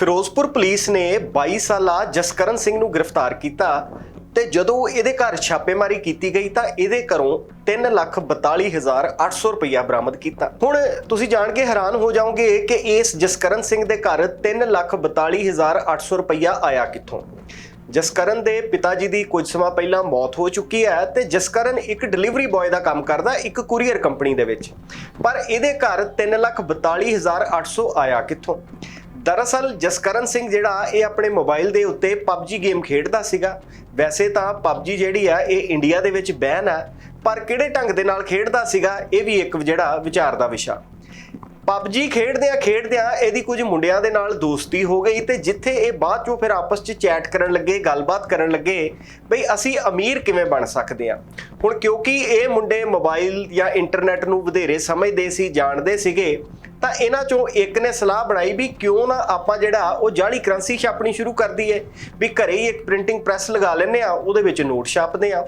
Firozpur police ਨੇ 22 ਸਾਲਾ ਜਸਕਰਨ ਸਿੰਘ ਨੂੰ ਗ੍ਰਿਫਤਾਰ ਕੀਤਾ ਤੇ ਜਦੋਂ ਇਹਦੇ ਘਰ ਛਾਪੇਮਾਰੀ ਕੀਤੀ ਗਈ ਤਾਂ ਇਹਦੇ ਘਰੋਂ 342800 ਰੁਪਇਆ ਬਰਾਮਦ ਕੀਤਾ। ਹੁਣ ਤੁਸੀਂ ਜਾਣ ਕੇ ਹੈਰਾਨ ਹੋ ਜਾਓਗੇ ਕਿ ਇਸ ਜਸਕਰਨ ਸਿੰਘ ਦੇ ਘਰ 342800 ਰੁਪਇਆ ਆਇਆ ਕਿੱਥੋਂ? ਜਸਕਰਨ ਦੇ ਪਿਤਾ ਜੀ ਦੀ ਕੁਝ ਸਮਾਂ ਪਹਿਲਾਂ ਮੌਤ ਹੋ ਚੁੱਕੀ ਹੈ ਤੇ ਜਸਕਰਨ ਇੱਕ ਡਿਲੀਵਰੀ ਬॉय ਦਾ ਕੰਮ ਕਰਦਾ, ਇੱਕ ਕੁਰੀਅਰ ਕੰਪਨੀ ਦੇ ਵਿੱਚ। ਪਰ ਇਹਦੇ ਘਰ 342800 ਆਇਆ ਕਿੱਥੋਂ? ਦਰਅਸਲ ਜਸਕਰਨ ਸਿੰਘ ਜਿਹੜਾ, ਇਹ ਆਪਣੇ ਮੋਬਾਈਲ ਦੇ ਉੱਤੇ PUBG ਗੇਮ ਖੇਡਦਾ ਸੀਗਾ। ਵੈਸੇ ਤਾਂ PUBG ਜਿਹੜੀ ਆ, ਇਹ ਇੰਡੀਆ ਦੇ ਵਿੱਚ ਬੈਨ ਆ, ਪਰ ਕਿਹੜੇ ਢੰਗ ਦੇ ਨਾਲ ਖੇਡਦਾ ਸੀਗਾ, ਇਹ ਵੀ ਇੱਕ ਜਿਹੜਾ ਵਿਚਾਰ ਦਾ ਵਿਸ਼ਾ। PUBG ਖੇਡਦਿਆਂ ਖੇਡਦਿਆਂ ਇਹਦੀ ਕੁਝ ਮੁੰਡਿਆਂ ਦੇ ਨਾਲ ਦੋਸਤੀ ਹੋ ਗਈ ਤੇ ਜਿੱਥੇ ਇਹ ਬਾਅਦ ਚੋਂ ਫਿਰ ਆਪਸ 'ਚ ਚੈਟ ਕਰਨ ਲੱਗੇ, ਗੱਲਬਾਤ ਕਰਨ ਲੱਗੇ, ਬਈ ਅਸੀਂ ਅਮੀਰ ਕਿਵੇਂ ਬਣ ਸਕਦੇ ਹਾਂ ਹੁਣ ਕਿਉਂਕਿ ਇਹ ਮੁੰਡੇ ਮੋਬਾਈਲ ਜਾਂ ਇੰਟਰਨੈਟ ਨੂੰ ਵਧੇਰੇ ਸਮਝਦੇ ਸੀ, ਜਾਣਦੇ ਸੀਗੇ ਤਾਂ ਇਹਨਾਂ ਚੋਂ ਇੱਕ ਨੇ ਸਲਾਹ ਬਣਾਈ ਵੀ ਕਿਉਂ ਨਾ ਆਪਾਂ ਜਿਹੜਾ ਉਹ ਜਾਲੀ ਕਰੰਸੀ ਛਾਪਣੀ ਸ਼ੁਰੂ ਕਰ ਦਈਏ, ਵੀ ਘਰੇ ਹੀ ਇੱਕ ਪ੍ਰਿੰਟਿੰਗ ਪ੍ਰੈਸ ਲਗਾ ਲੈਂਦੇ ਆ ਉਹਦੇ ਵਿੱਚ ਨੋਟ ਛਾਪਦੇ ਆ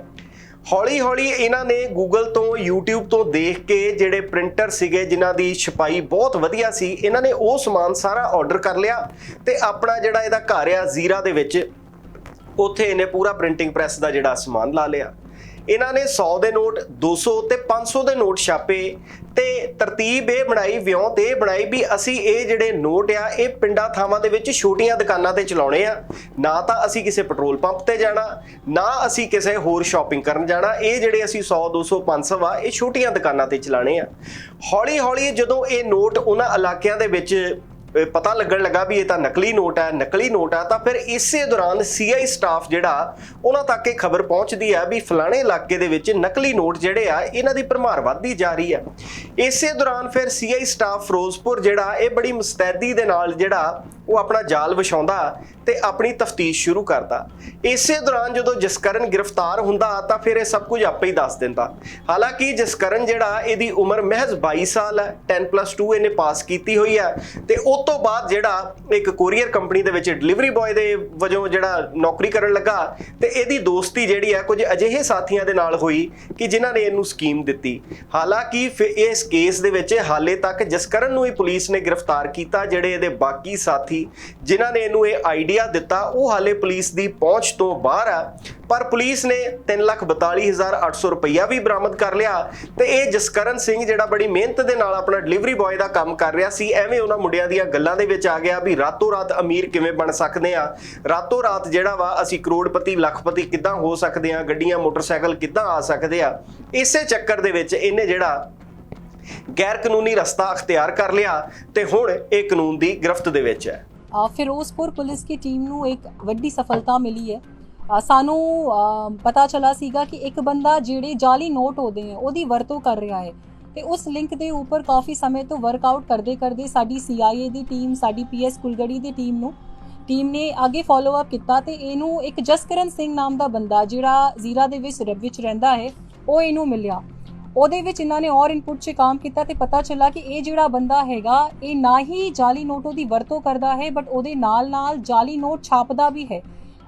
ਹੌਲੀ ਹੌਲੀ ਇਹਨਾਂ ਨੇ Google ਤੋਂ, YouTube ਤੋਂ ਦੇਖ ਕੇ ਜਿਹੜੇ ਪ੍ਰਿੰਟਰ ਸੀਗੇ, ਜਿਨ੍ਹਾਂ ਦੀ ਛਪਾਈ ਬਹੁਤ ਵਧੀਆ ਸੀ, ਇਹਨਾਂ ਨੇ ਉਹ ਸਮਾਨ ਸਾਰਾ ਆਰਡਰ ਕਰ ਲਿਆ ਤੇ ਆਪਣਾ ਜਿਹੜਾ ਇਹਦਾ ਘਰ ਆ ਜ਼ੀਰਾ ਦੇ ਵਿੱਚ, ਉੱਥੇ ਇਹਨੇ ਪੂਰਾ ਪ੍ਰਿੰਟਿੰਗ ਪ੍ਰੈਸ ਦਾ ਜਿਹੜਾ ਸਮਾਨ ਲਾ ਲਿਆ। ਇਹਨਾਂ ਨੇ 100 ਦੇ ਨੋਟ 200 ਤੇ 500 ਦੇ ਨੋਟ ਛਾਪੇ ਤੇ ਤਰਤੀਬ ਇਹ ਬਣਾਈ ਵਿਉਂ ਤੇ ਇਹ ਬਣਾਈ ਵੀ ਅਸੀਂ ਇਹ ਜਿਹੜੇ ਨੋਟ ਆ, ਇਹ ਪਿੰਡਾਂ ਥਾਵਾਂ ਦੇ ਵਿੱਚ ਛੋਟੀਆਂ ਦੁਕਾਨਾਂ ਤੇ ਚਲਾਉਣੇ ਆ। ਨਾ ਤਾਂ ਅਸੀਂ ਕਿਸੇ ਪੈਟਰੋਲ ਪੰਪ ਤੇ ਜਾਣਾ, ਨਾ ਅਸੀਂ ਕਿਸੇ ਹੋਰ ਸ਼ਾਪਿੰਗ ਕਰਨ ਜਾਣਾ। ਇਹ ਜਿਹੜੇ ਅਸੀਂ 100 200 500 ਆ, ਇਹ ਛੋਟੀਆਂ ਦੁਕਾਨਾਂ ਤੇ ਚਲਾਣੇ ਆ। ਹੌਲੀ ਹੌਲੀ ਜਦੋਂ ਇਹ ਨੋਟ ਉਹਨਾਂ ਇਲਾਕਿਆਂ ਦੇ ਵਿੱਚ ਪਤਾ ਲੱਗਣ ਲੱਗਾ ਵੀ ਇਹ ਤਾਂ ਨਕਲੀ ਨੋਟ ਹੈ, ਨਕਲੀ ਨੋਟ ਹੈ, ਤਾਂ ਫਿਰ ਇਸੇ ਦੌਰਾਨ ਸੀਆਈ ਸਟਾਫ ਜਿਹੜਾ, ਉਹਨਾਂ ਤੱਕ ਇਹ ਖਬਰ ਪਹੁੰਚਦੀ ਹੈ ਵੀ ਫਲਾਣੇ ਇਲਾਕੇ ਦੇ ਵਿੱਚ ਨਕਲੀ ਨੋਟ ਜਿਹੜੇ ਆ, ਇਹਨਾਂ ਦੀ ਭਰਮਾਰ ਵੱਧਦੀ ਜਾ ਰਹੀ ਹੈ। ਇਸੇ ਦੌਰਾਨ ਫਿਰ ਸੀਆਈ ਸਟਾਫ ਫਿਰੋਜ਼ਪੁਰ ਜਿਹੜਾ, ਇਹ ਬੜੀ ਮੁਸਤੈਦੀ ਦੇ ਨਾਲ ਜਿਹੜਾ ਉਹ ਆਪਣਾ ਜਾਲ ਵਿਛਾਉਂਦਾ ਤੇ ਆਪਣੀ ਤਫਤੀਸ਼ ਸ਼ੁਰੂ ਕਰਦਾ। ਇਸੇ ਦੌਰਾਨ ਜਦੋਂ ਜਸਕਰਨ ਗ੍ਰਿਫਤਾਰ ਹੁੰਦਾ ਤਾਂ ਫਿਰ ਇਹ ਸਭ ਕੁਝ ਆਪੇ ਹੀ ਦੱਸ ਦਿੰਦਾ। ਹਾਲਾਂਕਿ ਜਸਕਰਨ ਜਿਹੜਾ ਇਹਦੀ ਉਮਰ ਮਹਿਜ਼ 22 ਸਾਲ ਹੈ 10+2 ਇਹਨੇ ਪਾਸ ਕੀਤੀ ਹੋਈ ਹੈ ਤੇ ਉਸ ਤੋਂ ਬਾਅਦ ਜਿਹੜਾ ਇੱਕ ਕੋਰੀਅਰ ਕੰਪਨੀ ਦੇ ਵਿੱਚ ਡਿਲੀਵਰੀ ਬॉय ਦੇ ਵਜੋਂ ਜਿਹੜਾ ਨੌਕਰੀ ਕਰਨ ਲੱਗਾ ਤੇ ਇਹਦੀ ਦੋਸਤੀ ਜਿਹੜੀ ਹੈ ਕੁਝ ਅਜਿਹੇ ਸਾਥੀਆਂ ਦੇ ਨਾਲ ਹੋਈ ਕਿ ਜਿਨ੍ਹਾਂ ਨੇ ਇਹਨੂੰ ਸਕੀਮ ਦਿੱਤੀ। ਹਾਲਾਂਕਿ ਫਿਰ ਇਸ ਕੇਸ ਦੇ ਵਿੱਚ ਹਾਲੇ ਤੱਕ ਜਸਕਰਨ ਨੂੰ ਹੀ ਪੁਲਿਸ ਨੇ ਗ੍ਰਿਫਤਾਰ ਕੀਤਾ, ਜਿਹੜੇ ਇਹਦੇ ਬਾਕੀ ਸਾਥੀ ਜਿਨ੍ਹਾਂ ਨੇ ਇਹਨੂੰ ਇਹ ਆਈਡੀਆ ਦਿੱਤਾ। ਉਹ ਹਾਲੇ ਪੁਲਿਸ ਦੀ ਪਹੁੰਚ ਤੋਂ ਬਾਹਰ ਆ, ਪਰ ਪੁਲਿਸ ਨੇ 342800 ਰੁਪਈਆ ਵੀ ਬਰਾਮਦ ਕਰ ਲਿਆ। ਤੇ ਇਹ ਜਸਕਰਨ ਸਿੰਘ ਜਿਹੜਾ ਬੜੀ ਮਿਹਨਤ ਦੇ ਨਾਲ ਆਪਣਾ ਡਿਲੀਵਰੀ ਬॉय ਦਾ ਕੰਮ ਕਰ ਰਿਹਾ ਸੀ, ਐਵੇਂ ਉਹਨਾਂ ਮੁੰਡਿਆਂ ਦੀਆਂ ਗੱਲਾਂ ਦੇ ਵਿੱਚ ਆ ਗਿਆ ਵੀ ਰਾਤੋਂ ਰਾਤ ਅਮੀਰ ਕਿਵੇਂ ਬਣ ਸਕਦੇ ਆ। ਰਾਤੋਂ ਰਾਤ ਜਿਹੜਾ ਵਾ, ਅਸੀਂ ਕਰੋੜਪਤੀ, ਲੱਖਪਤੀ ਕਿੱਦਾਂ ਹੋ ਸਕਦੇ ਆ, ਗੱਡੀਆਂ, ਮੋਟਰਸਾਈਕਲ ਕਿੱਦਾਂ ਆ ਸਕਦੇ ਆ। ਇਸੇ ਚੱਕਰ ਦੇ ਵਿੱਚ ਇਹਨੇ ਜਿਹੜਾ ਗੈਰ ਕਾਨੂੰਨੀ ਰਸਤਾ ਅਖਤਿਆਰ ਕਰ ਲਿਆ ਤੇ ਹੁਣ ਇਹ ਕਾਨੂੰਨ ਦੀ ਗ੍ਰਿਫਤ ਦੇ ਵਿੱਚ ਹੈ। ਫਿਰੋਜ਼ਪੁਰ ਪੁਲਿਸ ਦੀ ਟੀਮ ਨੂੰ ਇੱਕ ਵੱਡੀ ਸਫਲਤਾ ਮਿਲੀ ਹੈ। ਸਾਨੂੰ ਪਤਾ ਚਲਾ ਸੀਗਾ ਕਿ ਇੱਕ ਬੰਦਾ ਜਿਹੜੇ ਜਾਲੀ ਨੋਟ ਹੁੰਦੇ ਆ ਉਹਦੀ ਵਰਤੋਂ ਕਰ ਰਿਹਾ ਹੈ ਤੇ ਉਸ ਲਿੰਕ ਦੇ ਉੱਪਰ ਕਾਫੀ ਸਮੇਂ ਤੋਂ ਵਰਕਆਊਟ ਕਰਦੇ ਕਰਦੇ ਸਾਡੀ CIA ਦੀ ਟੀਮ, ਸਾਡੀ PS ਕੁਲਗੜੀ ਦੀ ਟੀਮ ਨੂੰ, ਟੀਮ ਨੇ ਅੱਗੇ ਫਾਲੋ ਅਪ ਕੀਤਾ ਤੇ ਇਹਨੂੰ ਇੱਕ ਜਸਕਰਨ ਸਿੰਘ ਨਾਮ ਦਾ ਬੰਦਾ ਜਿਹੜਾ ਜ਼ੀਰਾ ਦੇ ਵਿੱਚ ਵਿੱਚ ਰਹਿੰਦਾ ਹੈ, ਉਹ ਇਹਨੂੰ ਮਿਲਿਆ। ਉਹਦੇ ਵਿੱਚ ਇਹਨਾਂ ਨੇ ਔਰ ਇਨਪੁਟ 'ਚ ਕੰਮ ਕੀਤਾ ਤੇ ਪਤਾ ਚੱਲਾ ਕਿ ਇਹ ਜਿਹੜਾ ਬੰਦਾ ਹੈਗਾ, ਇਹ ਨਾ ਹੀ ਜਾਲੀ ਨੋਟੋ ਦੀ ਵਰਤੋਂ ਕਰਦਾ ਹੈ ਬਟ ਉਹਦੇ ਨਾਲ ਨਾਲ ਜਾਲੀ ਨੋਟ ਛਾਪਦਾ ਵੀ ਹੈ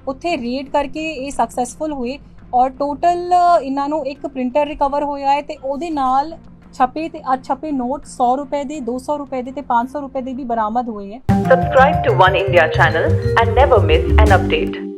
ਉੱਥੇ ਰੇਡ ਕਰਕੇ ਇਹ ਸਕਸੈਸਫੁਲ ਹੋਏ ਔਰ ਟੋਟਲ ਇਹਨਾਂ ਨੂੰ ਇੱਕ ਪ੍ਰਿੰਟਰ ਰਿਕਵਰ ਹੋਇਆ ਹੈ ਤੇ ਉਹਦੇ ਨਾਲ ਛਪੇ ਤੇ ਅਛਪੇ ਨੋਟ 100 ਰੁਪਏ ਦੇ 200 ਰੁਪਏ ਦੇ ਤੇ 500 ਰੁਪਏ ਦੇ ਵੀ ਬਰਾਮਦ ਹੋਏ ਹੈ Subscribe to One India channel and never miss an update.